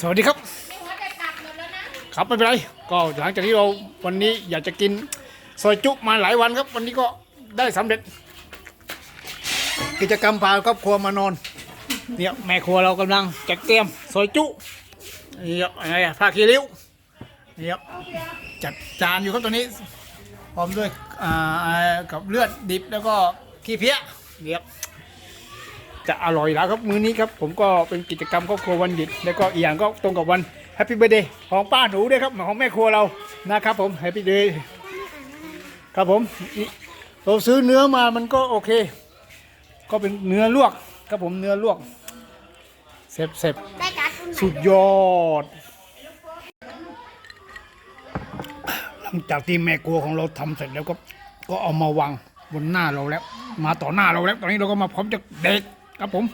สวัสดีครับไม่หัวจะตัดหมดแล้วนะครับไม่เป็นไรก็หลังจากที่เราวันนี้อยากจะกินซอยจุมาหลายวันครับ วันนี้ก็ได้สำเร็จ กิจกรรมพาครอบครัวมานอน เนี่ยแม่ครัวเรากำลังจัดเตรียมซอยจุเนี่ยอะไรอะผ้าคีริ้วเนี่ยจัดจานอยู่ครับตอนนี้พร้อมด้วยอ่ากับเลือดดิบแล้วก็ขี้เพี้ยเนี่ย จะอร่อยแล้วครับมื้อนี้ครับผมก็เป็นกิจกรรมครอบครัววันหยุดแล้วก็อีกอย่างก็ตรงกับวันแฮปปี้เบ t ร์ a เดย์ของป้าหนูด้วยครับของแม่ครัวเรานะครับผมแฮปปี้เดย์ครับผมเราซื้อเนื้อมามันก็โอเค ก็เป็นเนื้อลวกครับผมเนื้อลวกเสร็จเสร็จได้การ์ดสุดยอด หลังจากที่แม่ครัวของเราทำเสร็จแล้วก็ก็เอามาวางบนหน้าเราแล้ว มาต่อหน้าเราแล้ว ตอนนี้เราก็มาพร้อมจะเด็ก ครับผม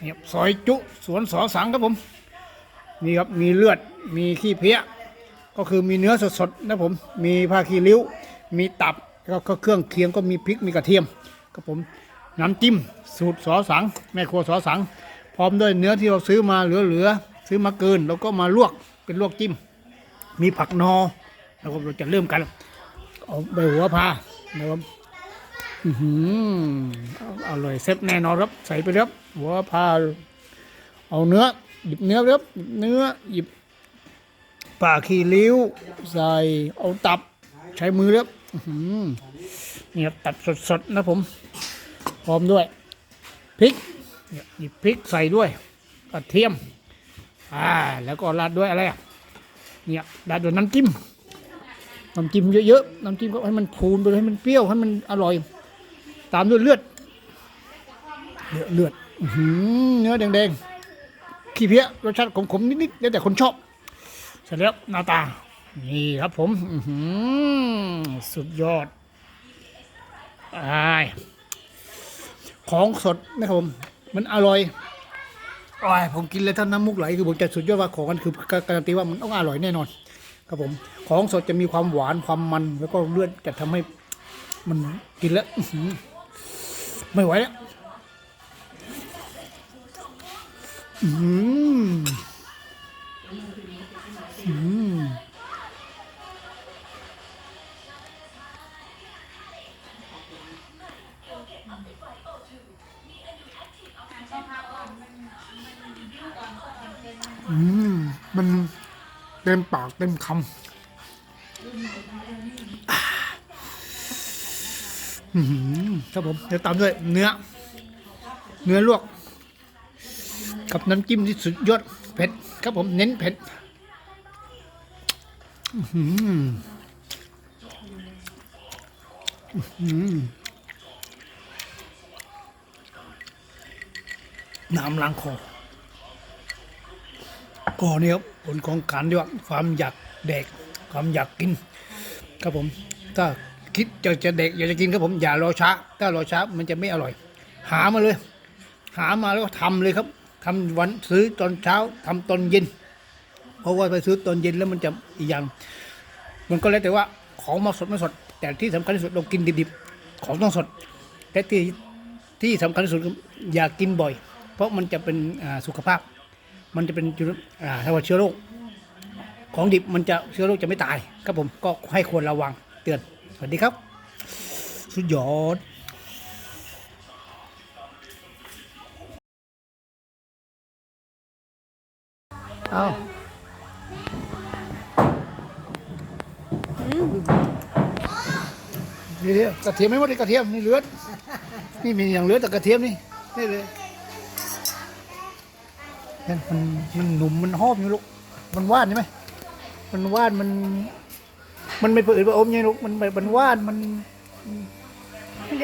นี่ครับซอยจุสวนสอสังครับผมนี่ครับมีเลือดมีขี้เพี้ยก็คือมีเนื้อสดๆนะผมมีผ้าคีริ้ว มีตับแล้วก็เครื่องเคียงก็มีพริกมีกระเทียมครับผมน้ำจิ้มสูตรสอสัง แม่ครัวสอสัง พร้อมด้วยเนื้อที่เราซื้อมาเหลือๆซื้อมาเกินแล้วก็มาลวกเป็นลวกจิ้ม มีผักนอแล้วก็เราจะเริ่มกันเอาใบหัวพานะครับ อื้อหืออร่อยเซ็ตแน่นอนครับ ใส่ไปครับหัวพาเอาเนื้อ หยิบเนื้อครับหยิบเนื้อหยิบปลาขี้ริ้ว ใส่เอาตับ ใช้มือครับอื้อหือนี่ครับตัดสดๆนะผมพร้อมด้วยพริกหยิบพริกใส่ด้วยกระเทียมอ่าแล้วก็ราดด้วยอะไรอะเนี่ยราดด้วยน้ำจิ้มน้ำจิ้มเยอะๆน้ำจิ้มก็ให้มันพูนไปให้มันเปรี้ยวให้มันอร่อย ตามด้วยเลือด เลือดเลือดอื้อหือเนื้อแดงๆขี้เพี้ยรสชาติขมๆนิดๆแล้วแต่คนชอบ เสร็จแล้วหน้าตา นี่ครับผมหือสุดยอดอายของสดนะครับผม มันอร่อยอร่อยผมกินเลยถ้าน้ำมุกไหลคือผมจะสุดยอดว่าของมันคือการันตีว่ามันต้องอร่อยแน่นอน ครับผม ของสดจะมีความหวานความมัน แล้วก็เลือดจะทำให้มันกินแล้ว ไม่ไหวแล้วอืมอืมอืม มันเต็มปากเต็มคำ ครับผมเดี๋ยวตามด้วยเนื้อ เนื้อลวก กับน้ำจิ้มที่สุดยอดเผ็ดครับผมเน้นเผ็ดอื้อหืออื้อหือน้ำล้างคอก็เนี่ยครับผลของการที่ว่าความอยากแดกความอยากกิน ครับผม ถ้า คิดจะจะเด็กอยากจะกินครับผมอย่ารอช้า ถ้ารอช้ามันจะไม่อร่อย หามาเลย หามาแล้วก็ทำเลยครับทำวันซื้อตอนเช้าทำตอนเย็น เพราะว่าไปซื้อตอนเย็นแล้วมันจะอีกอย่าง มันก็แล้วแต่ว่าของมาสดไม่สด แต่ที่สำคัญที่สุดเรากินดิบๆของต้องสดแต่ที่ที่สำคัญที่สุดอย่ากินบ่อย เพราะมันจะเป็นสุขภาพ มันจะเป็นจุดอ่าถ้าว่าเชื้อโรคของดิบมันจะเชื้อโรคจะไม่ตายครับผมก็ให้ควรระวังเตือน สวัสดีครับ สุดยอดเอาเดี๋ยวกระเทียมไม่หมดเลยกระเทียมนี่เหลือดนี่มีอย่างเหลือแต่กระเทียมนี่นี่เลยนั่นมันมันหนุ่มมันหอมอยู่ลูกมันว่านใช่ไหมมันว่านมัน มันไม่เปิดว่าอมยังลูกมันแบบมันวาดมัน